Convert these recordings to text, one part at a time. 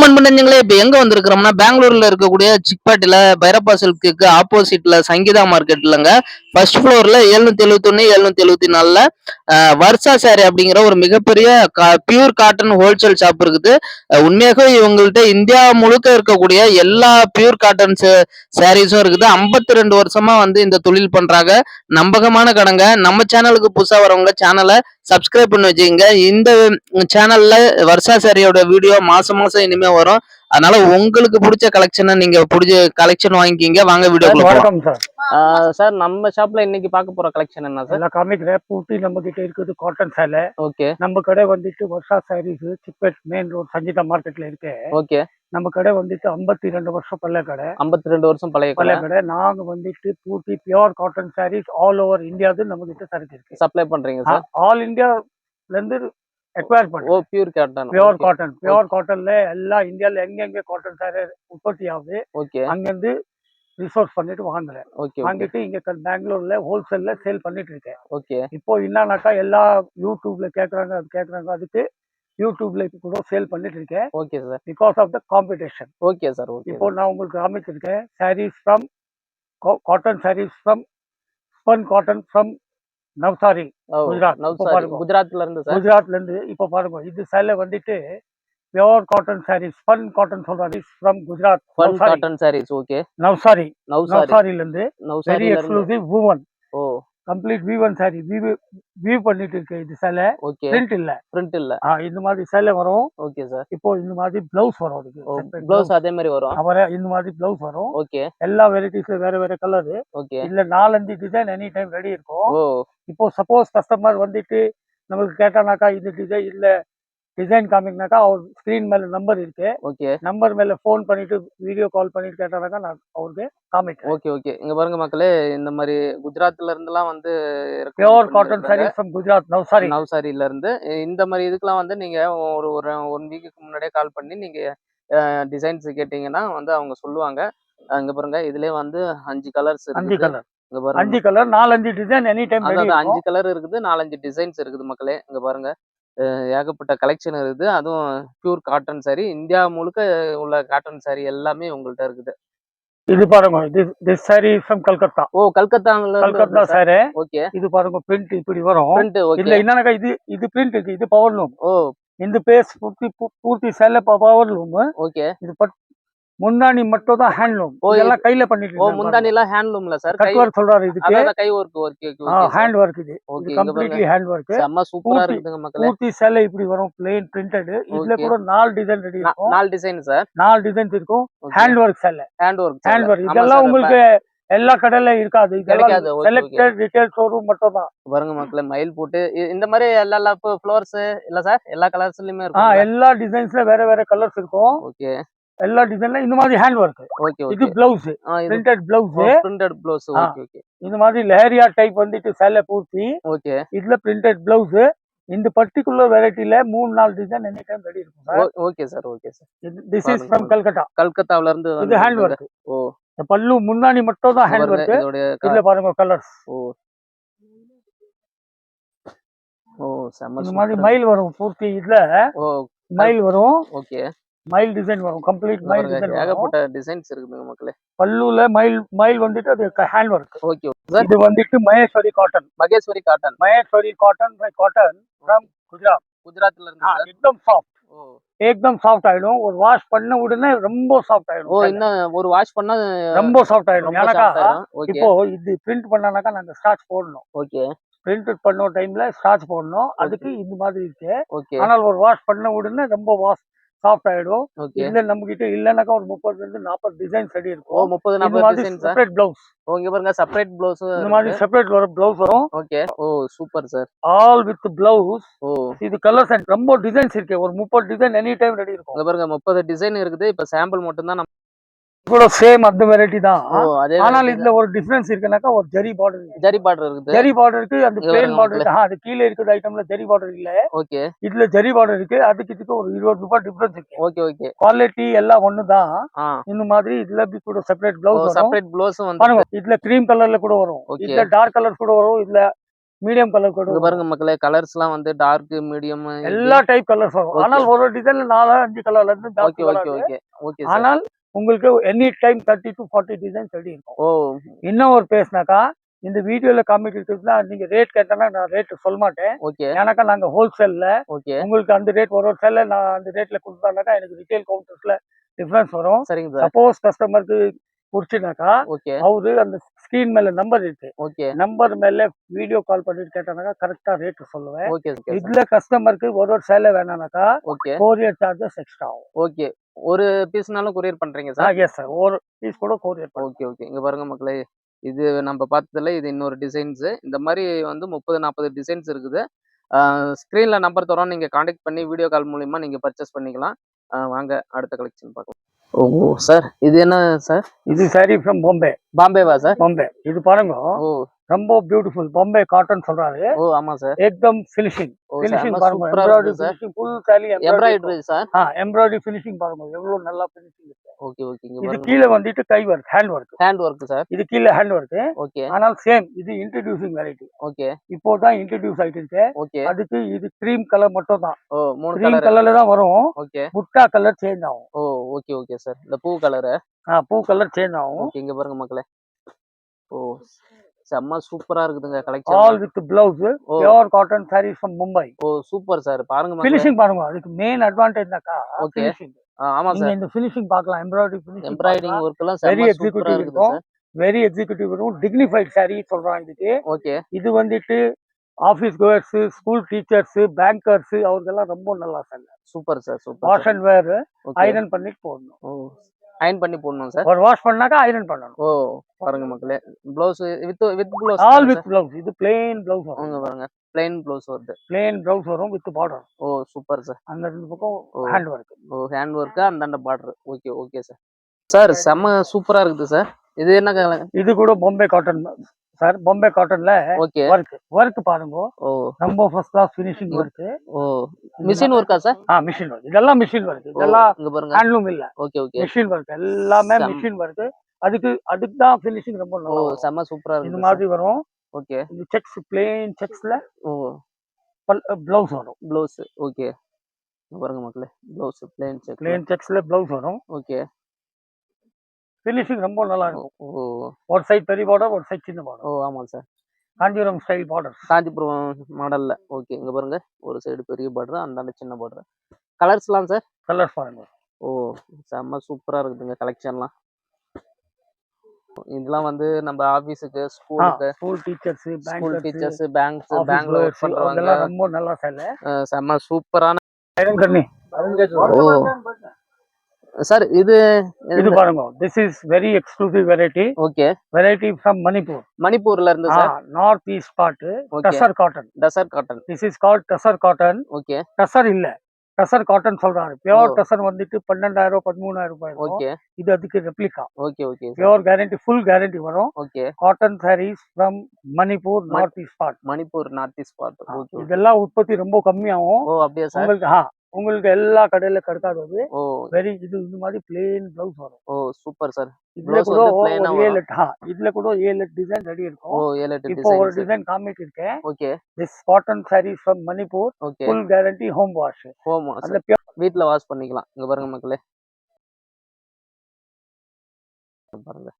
வணக்கம் அன்பனஞ்சங்களே இப்ப எங்க வந்திருக்கிறோம்னா பெங்களூர்ல இருக்கக்கூடிய சிக்பாட்டில பைரப்பா சில்க்கு ஆப்போசிட்ல சங்கீதா மார்க்கெட்லங்க ஃபர்ஸ்ட் ஃப்ளோர்ல எழுநூத்தி எழுபத்தி ஒன்னு எழுநூத்தி எழுபத்தி நாலுல வர்ஷா சாரி அப்படிங்கிற ஒரு மிகப்பெரிய பியூர் காட்டன் ஹோல்சேல் ஷாப் இருக்குது. உண்மையாக உண்மையாகவே இவங்கள்ட்ட இந்தியா முழுக்க இருக்கக்கூடிய எல்லா பியூர் காட்டன் சாரீஸும் இருக்குது. 52 ரெண்டு வருஷமா வந்து இந்த தொழில் பண்றாங்க. நம்பகமான கடங்க. நம்ம சேனலுக்கு புதுசா வரவங்க சேனலை சப்ஸ்கிரைப் பண்ணி வச்சுக்கோங்க. இந்த சேனல்ல வர்ஷா சாரியோட வீடியோ மாசம் மாசம் இனிமே வரும். அதனால உங்களுக்கு பிடிச்ச கலெக்ஷனை நீங்க பிடிச்ச கலெக்ஷன் வாங்கிக்கிங்க. வாங்க வீடியோ வணக்கம் சார். சார் நம்ம ஷாப்ல இன்னைக்கு பார்க்க போற கலெக்ஷன் என்ன சார்? காமிக்கிறேன் பூட்டி நம்ம கிட்ட இருக்குது காட்டன் சேலை ஓகே. நம்ம கடை வந்துட்டு வர்ஷா சாரீஸ் சிப்பேட் மெயின் ரோட் சங்கீதா மார்க்கெட்ல இருக்கு. ஓகே. நம்ம கடை வந்துட்டு ஐம்பத்தி ரெண்டு வருஷம் பழைய கடை. 52 ரெண்டு வருஷம் பழைய பழைய கடை. நாங்க வந்துட்டு பூட்டி pure cotton saris all over இந்தியாவது நம்ம கிட்ட சரக்கு இருக்கு. சப்ளை பண்றீங்க சார் ஆல் இந்தியால இருந்து எக்வயர் ஓ பண்ணுவோம் pure cotton pure cotton pure காட்டன்ல எல்லா இந்தியால எங்கெங்க காட்டன் சாரி உற்பத்தி ஆகுது ஓகே அங்கிருந்து ரிசோர்ஸ் பண்ணிட்டு வாங்குறேன் ஓகே வாங்கிட்டு இங்க பெங்களூர்ல ஹோல்சேல்ல சேல் பண்ணிட்டு இருக்கேன். ஓகே இப்போ என்னன்னாக்கா எல்லா யூடியூப்ல கேக்குறாங்க அது கேக்குறாங்க அதுக்கு யூடியூப்ல இப்போ கூட சேல் பண்ணிட்டு இருக்கேன் okay sir because of the competition okay sir okay இப்போ நான் உங்களுக்கு காமிச்சிருக்கேன். Saris from cotton saris from spun cotton from Navsari Gujarat. Navsari பாருங்க. குஜராத்ல இருந்து சார் குஜராத்ல இருந்து இப்போ பாருங்க. இது சேலை வந்துட்டு pure cotton saris spun cotton சொல்றாரு from Gujarat fun Navsari cotton saris okay Navsari Navsari நவ்சாரில இருந்து இருந்து exclusive woven complete woven sari weave weave பண்ணிட்டு இருக்கு. இது சேலை. ஓகே பிரிண்ட் இல்ல. பிரிண்ட் இல்ல. ஆ, இந்த மாதிரி சேலை வரும். ஓகே சார் இப்போ இந்த மாதிரி பிளவுஸ் வரும் அதுக்கு. ப்ளவுஸ். அதே மாதிரி வரும். அவரே இந்த மாதிரி பிளவுஸ் வரும். ஓகே எல்லா வெரைட்டிஸ்ல வேற வேற கலர் ஓகே இல்ல நாலஞ்சு டிசைன் எனி டைம் ரெடி இருக்கும் இப்போ சப்போஸ் கஸ்டமர் வந்துட்டு நம்மளுக்கு கேட்டானாக்கா இந்த டிசைன் இல்ல. டிசைன் காமிக்கினாக்கா அவர் ஸ்கிரீன் மேல நம்பர் இருக்கு. ஓகே நம்பர் மேல ஃபோன் பண்ணிட்டு வீடியோ கால் பண்ணிட்டு கேட்டானாக்கா நான் அவருக்கு காமிக்கிறேன். ஓகே ஓகே இங்க பாருங்க மக்களே இந்த மாதிரி குஜராத்ல இருந்துலாம் வந்து pure cotton. Saris from Gujarat Navsari நவ்சாரில இருந்து இந்த மாதிரி இதுக்கெல்லாம் வந்து நீங்க ஒரு ஒரு ஒன் வீக்குக்கு முன்னாடியே கால் பண்ணி நீங்க டிசைன்ஸ் கேட்டீங்கன்னா வந்து அவங்க சொல்லுவாங்க. அங்க பாருங்க இதுலயே வந்து அஞ்சு கலர்ஸ் அஞ்சு கலர் இங்க பாருங்க. அஞ்சு கலர் நாலஞ்சு டிசைன் எனி டைம் அஞ்சு கலர் இருக்குது நாலஞ்சு டிசைன்ஸ் இருக்குது மக்களே. இங்க பாருங்க. ஏகப்பட்ட கலெக்ஷன் இருக்குது. அதுவும் பியூர் காட்டன் saree. இந்தியா முழுக்க உள்ள காட்டன் saree எல்லாமே உங்கள்ட்ட இருக்குது. இது பாருங்க திஸ் சாரி ஃப்ரம் கல்கத்தா ஓ கல்கத்தால கல்கத்தா சாரி ஓகே இது பாருங்க பிரிண்ட் இப்படி வரும். பிரிண்ட் ஓகே என்னன்னாக்கா இது இது பிரிண்ட் இருக்கு இது பவர் லூம் ஓ. இந்த பேஸ் பூர்த்தி பூர்த்தி சேலை பவர் லூம் ஓகே இது பட் முந்தானி மட்டும் தான் ஹேண்ட்லூம் இதெல்லாம் கையில பண்ணிட்டு ஓ இருக்காங்க முந்தானி எல்லாம் ஹேண்ட்லூம்ல சார் கட் ஒர்க் சொல்றாரு இதுக்கு. கை ஒர்க் ஒர்க் ஹேண்ட் ஒர்க் இது. கம்ப்ளீட்லி ஹேண்ட் ஒர்க் செம்ம சூப்பரா இருக்குதுங்க மக்களே. பூர்த்தி சேலை இப்படி வரும் பிளெயின் பிரிண்டட் இதுல. கூட நாலு டிசைன் ரெடி இருக்கும். நாலு டிசைன் சார் நாலு டிசைன்ஸ் இருக்கும். ஹேண்ட் ஒர்க் சேலை. ஹேண்ட் ஒர்க் ஹேண்ட் ஒர்க் இதெல்லாம் உங்களுக்கு எல்லா கடையில இருக்காது. கிடைக்காது, செலக்டட் ரிட்டேல் ஷோரூம் மட்டும் தான் பாருங்க மக்களே மயில் போட்டு. இந்த மாதிரி எல்லா ஃப்ளவர்ஸ் இல்ல சார் எல்லா கலர்ஸ்லயுமே இருக்கும் எல்லா டிசைன்ஸ்ல வேற வேற கலர்ஸ் இருக்கும். ஓகே எல்லா டிசைன்ல இந்த மாதிரி ஹேண்ட் ஒர்க் ஓகே இது blouse printed blouse printed blouse. Okay okay இந்த மாதிரி லெஹரியா டைப் வந்துட்டு சேலை பூர்த்தி. ஓகே இதுல பிரிண்டட் பிளவுஸ் இந்த பர்டிகுலர் வெரைட்டில மூணு நாலு டிசைன் எனி டைம் ரெடி இருக்கும் sir okay sir okay sir this is from பாருங்க. கல்கட்டா கல்கத்தாவுல இருந்து இது ஹேண்ட் ஒர்க் ஓ. இந்த பல்லு முன்னாடி மட்டும் தான் ஹேண்ட் ஒர்க் இதுல பாருங்க கலர்ஸ் ஓ. ஓ செம்ம இந்த மாதிரி மயில் வரும் பூர்த்தி இதுல. ஓ மயில் வரும். ஓகே. மயில் டிசைன் வரும். கம்ப்ளீட் மைல் டிசைன் ஏகப்பட்ட டிசைன்ஸ் இருக்குங்க மக்களே. பல்லுல மயில் மயில் வந்துட்டு அது ஹேண்ட் ஒர்க் ஓகே இது வந்துட்டு Maheshwari cotton Maheshwari cotton Maheshwari cotton by cotton from Gujarat. குஜராத்ல இருந்து எக்தம் சாஃப்ட் ஏக்தம் சாஃப்ட் ஆயிடும். ஒரு வாஷ் பண்ண உடனே ரொம்ப சாஃப்ட் ஆயிடும் ஓ என்ன ஒரு வாஷ் பண்ணா ரொம்ப சாஃப்ட் ஆயிடும். எனக்கா இப்போ இது பிரிண்ட் பண்ணனாக்கா நாங்க ஸ்டார்ச் போடணும். ஓகே பிரிண்ட் பண்ண டைம்ல ஸ்டார்ச் போடணும். அதுக்கு இந்த மாதிரி இருக்கு. ஆனால் ஒரு வாஷ் பண்ண உடனே ரொம்ப வாஷ் சாஃப்ட் ஆயிடும். ஓகே இல்ல நம்ம கிட்ட இல்லைனாக்கா ஒரு முப்பதுல இருந்து நாற்பது டிசைன்ஸ் ரெடி ஓ இருக்கும் முப்பது இந்த நாற்பது டிசைன் செப்பரேட் பிளவுஸ் ஓ இங்க பாருங்க செப்பரேட் ப்ளவுஸ் இந்த மாதிரி செப்பரேட் வர பிளவுஸ் வரும். Okay O super sir all with blouse ஓ. இது கலர்ஸ் அண்ட் ரொம்ப டிசைன்ஸ் இருக்கு. ஒரு முப்பது டிசைன் எனி டைம் ரெடி இருக்கும் பாருங்க முப்பது டிசைன் இருக்குது. இப்ப சாம்பிள் மட்டும் தான் கூட சேம் அந்த வெரைட்டி தான். ஆனால் இதுல ஒரு டிஃபரன்ஸ் இருக்குனாக்கா ஒரு ஜெரி பார்டர் தான். ஜரி பார்டர் இருக்குது. ஜெரி பார்டர் இருக்கு அந்த பிளேன் பார்டர் அது கீழே இருக்கிற ஐட்டம்ல ஜெரி பார்டர் இல்ல. ஓகே. இதுல ஜெரி பார்டர் இருக்கு. அதுக்கு இதுக்கு ஒரு இருபது ரூபாய் டிஃபரன்ஸ் இருக்கு. Okay okay. குவாலிட்டி எல்லாம் ஒண்ணுதான். ஆ. இந்த மாதிரி இதுல இப்படி கூட செப்பரேட் பிளவுஸ் செப்பரேட் ப்ளவுஸும் வந்து இதுல கிரீம் கலர்ல கூட வரும். இதுல டார்க் கலர் கூட வரும். இதுல மீடியம் கலர் கூட. பாருங்க மக்களே கலர்ஸ்லாம் வந்து டார்க் மீடியம் எல்லா டைப் கலர்ஸ் வரும். ஆனால் ஒரு டிசைன்ல நாலு அஞ்சு கலர்ல இருந்து ஓகே ஓகே ஓகே. ஆனால் உங்களுக்கு any time thirty to forty designs ready இருக்கும் ஓ. இன்னும் ஒரு பேசினாக்கா இந்த வீடியோல காமிக்கிறதுனா நீங்க ரேட் கேட்டனா நான் ரேட் சொல்ல மாட்டேன். ஓகே. ஏன்னாக்கா நாங்க ஹோல்சேல்ல ஓகே. உங்களுக்கு அந்த ரேட் ஒரு ஒரு செல்ல நான் அந்த ரேட்ல கொடுத்தானாக்கா எனக்கு ரிட்டைல் கவுண்டர்ஸ்ல டிஃபரன்ஸ் வரும். சரிங்க சார் சப்போஸ் கஸ்டமருக்கு ஓகே. அவரு அந்த ஸ்கிரீன் மேல நம்பர் இருக்கு. ஓகே. நம்பர் மேல வீடியோ கால் பண்ணிட்டு கேட்டானாக்கா கரெக்டா ரேட் சொல்லுவேன். ஓகே இதுல கஸ்டமருக்கு ஒரு ஒரு சேலை வேணானாக்கா ஓகே. கோரியர் சார்ஜஸ் எக்ஸ்ட்ரா ஆகும். ஓகே. ஒரு பீஸ்னாலும் கொரியர் பண்றீங்க சார் எஸ் சார் ஒரு பீஸ் கூட கோரியர் ஓகே ஓகே. இங்க பாருங்க மக்களே. இது நம்ம பார்த்ததுல இது இன்னொரு டிசைன்ஸ் இந்த மாதிரி வந்து முப்பது நாற்பது டிசைன்ஸ் இருக்குது. ஸ்க்ரீன்ல நம்பர் தரோம் நீங்க காண்டாக்ட் பண்ணி வீடியோ கால் மூலியமா நீங்க பர்ச்சேஸ் பண்ணிக்கலாம். வாங்க அடுத்த கலெக்ஷன் பார்க்கலாம். ஓ சார் இது என்ன சார்? இது சாரி ஃப்ரம் பாம்பே பாம்பேவா சார்? பாம்பே இது பாருங்க. ஓ. ரொம்ப பியூட்டிஃபுல் பாம்பே காட்டன் சொல்றாரு. ஓ ஆமா சார். ஏக்தம் ஃபினிஷிங் ஃபினிஷிங் பாருங்க. Embroidery finishing full sari. Embroidery sir? ஆ எம்ப்ராய்டரி ஃபினிஷிங் பாருங்க. எவ்வளவு நல்லா ஃபினிஷிங் இருக்கு. ஓகே ஓகே இங்க இது கீழே வந்துட்டு கை work hand work hand work sir. இது கீழே ஹேண்ட் ஒர்க் ஓகே ஆனால் சேம் இது இன்ட்ரடியூசிங் வெரைட்டி ஓகே இப்போ தான் இன்ட்ரடியூஸ் ஆயிட்டு இருக்கு ஓகே அதுக்கு இது கிரீம் கலர் மட்டும் தான் ஓ மூணு கலர் கலர்ல தான் வரும். ஓகே புட்டா கலர் சேஞ்ச் ஆகும். ஓ ஓகே ஓகே சார் இந்த பூ கலரு ஆ பூ கலர் சேஞ்ச் ஆகும். ஓகே இங்க பாருங்க மக்களே. ஓ செம்ம சூப்பரா இருக்குதுங்க all collection with blouse pure cotton saris from Mumbai O super sir பாருங்க ஃபினிஷிங் பாருங்க. அதுக்கு மெயின் அட்வான்டேஜ்னாக்கா Okay. ஃபினிஷிங் ஆ, ஆமா சார் இந்த ஃபினிஷிங் பார்க்கலாம். எம்ப்ராய்டரி ஃபினிஷிங் எம்ப்ராய்டிங் ஒர்க் எல்லாம் சூப்பரா இருக்குது இருக்கும். வெரி எக்ஸிக்யூட்டிவ் வரும் டிக்னிஃபைட் சாரி சொல்றாங்க இதுக்கு. ஓகே இது வந்துட்டு office goers school teachers bankers அவருக்கெல்லாம் ரொம்ப நல்லா sir super sir super wash and wear iron பண்ணிட்டு போடணும். ஓ அயன் பண்ணி போடணும் சார் ஒரு வாஷ் பண்ணாக்கா ஐரன் பண்ணணும். ஓ பாருங்க மக்களே blouse with with blouse all with blouse இது பிளெயின் பிளவுஸ் வரும். பாருங்க பிளைன் ப்ளவுஸ் வருது. பிளெயின் பிளவுஸ் வரும் with border O super sir அந்த ரெண்டு பக்கம். ஹேண்ட் ஒர்க் ஓ ஹேண்ட் ஒர்க்கு அந்தாண்ட border okay okay sir sir செம்ம சூப்பரா இருக்குது சார் இது என்ன இது கூட பாம்பே காட்டன் சார் பாம்பே காட்டன்ல ஓகே ஒர்க் ஒர்க் பாருங்க. ஓ. ரொம்ப ஃபர்ஸ்ட் கிளாஸ் ஃபினிஷிங் ஒர்க் ஓ. மிஷின் ஒர்க்கா சார் ஆ மிஷின் ஒர்க் இதெல்லாம் மிஷின் ஒர்க் இதெல்லாம் இங்க பாருங்க. ஹேண்ட்லூம் இல்ல. ஓகே ஓகே மிஷின் ஒர்க் எல்லாமே செம். மிஷின் ஒர்க் அதுக்கு அதுக்கு தான் ஃபினிஷிங் ரொம்ப ஓ நல்லா வரும். செம்ம சூப்பரா இந்த இருக்குது மாதிரி வரும். ஓகே இந்த செக்ஸ் பிளெயின் செக்ஸ்ல ஓ. பிளவுஸ் வரும். ப்ளவுஸ் ஓகே பாருங்க மக்களே ப்ளவுஸ் பிளைன் செக் பிளெயின் செக்ஸ்ல பிளவுஸ் வரும். ஓகே ஃபினிஷிங் ரொம்ப நல்லா இருக்கும். ஓ. ஒரு சைடு பெரிய பார்டர் ஒரு சைடு சின்ன பார்டர் ஓ ஆமாம் sir Kanchipuram style border Kanchipuram மாடல்ல ஓகே இங்க பாருங்க. ஒரு சைடு பெரிய பார்டர் அந்தாண்ட சின்ன பார்டர் கலர்ஸ்லாம் சார் கலர்ஸ் பாருங்க. ஓ செம்ம சூப்பரா இருக்குதுங்க கலெக்ஷன்லாம் இதெல்லாம் வந்து நம்ம ஆபீஸுக்கு ஸ்கூலுக்கு school teachers school teachers banks பேங்க்ல ஒர்க் பண்றவங்க. ரொம்ப நல்லா சேலை செம்ம சூப்பரான ஓ. சார் இது இது பாருங்க this is very exclusive variety okay. Variety from Manipur மணிப்பூர்ல இருந்து sir? North east part tussar cotton tussar cotton this is called tussar cotton okay. Tussar இல்ல. டசர் காட்டன் சொல்றாங்க பியோர். டசர் வந்துட்டு பன்னெண்டாயிரம் பதிமூணாயிரம் ரூபாய் ஓகே. இது அதுக்கு replica okay okay pure guarantee full guarantee வரும். Okay. Cotton saris from Manipur money- north east part Manipur north east part okay. இதெல்லாம் உற்பத்தி ரொம்ப கம்மியாகும். ஓ அப்படியா சார்? உங்களுக்கு ஆ உங்களுக்கு எல்லா கடையில கிடைக்காது அது ஓ. வெரி இது இந்த மாதிரி பிளெயின் பிளவுஸ் வரும். ஓ சூப்பர் சார் இதுல கூட ஏழு. எட்டு- இதுல கூட ஏழு எட்டு டிசைன் ரெடி ஓ இருக்கும் ஏழு எட்டு இப்போ ஒரு டிசைன் காமிட்டு இருக்கேன் okay this cotton saris from Manipur okay full guarantee home wash home அந்த pure வீட்ல வாஷ் பண்ணிக்கலாம். இங்க பாருங்க மக்களே. பாருங்க.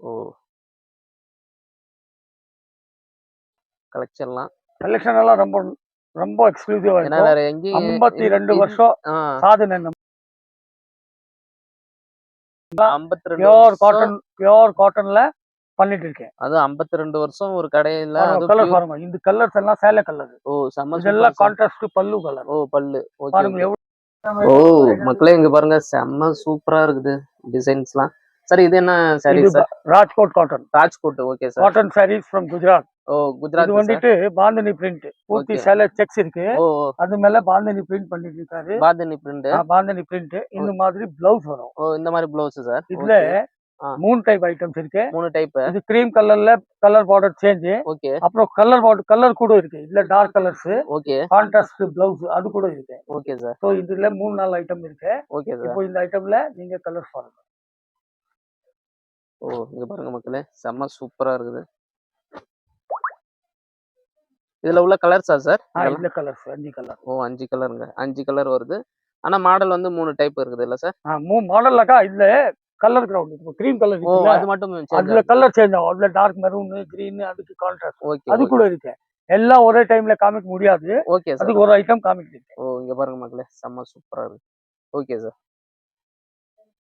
ஓ. கலெக்ஷன்லாம் கலெக்ஷன் எல்லாம் ரொம்ப ரொம்ப எக்ஸ்க்ளூசிவா இருக்கும். வேற எங்கேயும் ஐம்பத்தி ரெண்டு வருஷம் சாதனை ஐம்பத்தி ரெண்டு பியோர் காட்டன் பியோர் காட்டன்ல பண்ணிட்டு இருக்கேன். அது ஐம்பத்தி ரெண்டு வருஷம் ஒரு கடையில கலர் பாருங்க. இந்த கலர்ஸ் எல்லாம் சேலை கலர் ஓ செம்ம இதெல்லாம். கான்ட்ராஸ்ட் பல்லு கலர் ஓ பல்லு. பாருங்க ஓ மக்களே இங்க பாருங்க செம்ம சூப்பரா இருக்குது டிசைன்ஸ்லாம் சார் இது என்ன சாரி இது sir Rajkot cotton Rajkot okay sir cotton saris from Gujarat ஓ இது குஜராத் sir. வந்துட்டு பாந்தனி பிரிண்ட் பூர்த்தி. சேலை செக்ஸ் இருக்கு. அது மேல பாந்தனி பிரிண்ட் பண்ணிட்டு இருக்காரு. பாதனி பிரிண்ட் பாந்தனி பிரிண்ட் இந்த மாதிரி பிளவுஸ் வரும். ஓ இந்த மாதிரி ப்ளவுஸ் சார் இதுல. மூணு டைப் ஐட்டம்ஸ் இருக்கு. மூணு டைப் இது கிரீம் கலர்ல கலர் பார்டர் சேஞ்ச் ஓகே அப்புறம் கலர் பார்டர் கலர் கூட இருக்கு. இதுல dark colours okay contrast blouse அது கூட இருக்கு. ஓகே சார் ஸோ இதுல மூணு நாலு ஐட்டம் இருக்கு. ஓகே சார் இப்போ இந்த ஐட்டம்ல நீங்க கலர்ஸ் பாருங்க ஓ இங்க பாருங்க மக்களே. செம்ம சூப்பரா இருக்குது. இதுல உள்ள கலர்ஸா சார்? இந்த கலர்ஸ் அஞ்சு கலர். ஓ அஞ்சு கலருங்க. அஞ்சு கலர் வருது. ஆனா மாடல் வந்து மூணு டைப் இருக்குது இல்ல சார்? மூணு மாடல்லக்கா இதுல கலர் கிரவுண்ட் கிரீம் கலர் ஓ அது மட்டும் அதுல கலர் சேஞ்ச் ஆகும். அதுல டார்க் மெரூன் கிரீன் அதுக்கு கான்ட்ராஸ்ட் ஓகே அது கூட இருக்கு. எல்லாம் ஒரே டைம்ல காமிக்க முடியாது. Okay sir. அதுக்கு ஒரு ஐட்டம் காமிக்கிட்டு ஓ இங்க பாருங்க மக்களே. செம்ம சூப்பரா இருக்கு. Okay sir.